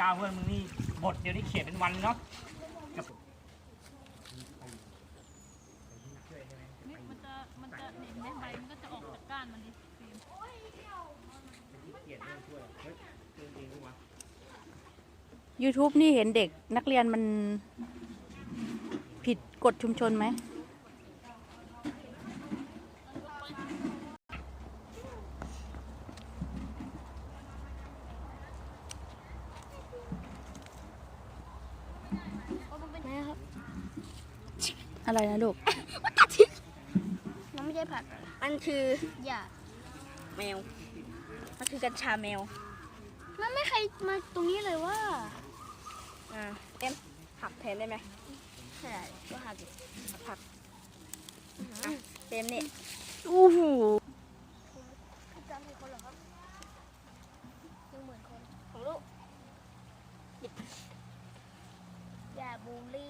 ก้าวเพื่อนมึงนี่บทเดียวนี่เขียนเป็นวันเนาะกับนี่มันจะมันจะเห็นไหมใบมันก็จะออกจากก้านมันดิฟิล์มยนเรื่องช่วยเฮ้ยเรื่องจริงวะ YouTube นี่เห็นเด็กนักเรียนมันผิดกฎชุมชนไหม อะไรนะลูก มันกัดทิ้งมันไม่ใช่ผักมันคือหญ้าแมว มันคือกัญชาแมว มันไม่ใครมาตรงนี้เลยว่า อ่าเอ็มผักแทนได้ไหมใช่ก็หักผักเต็มเนี่ยโอ้โหูบูลลี่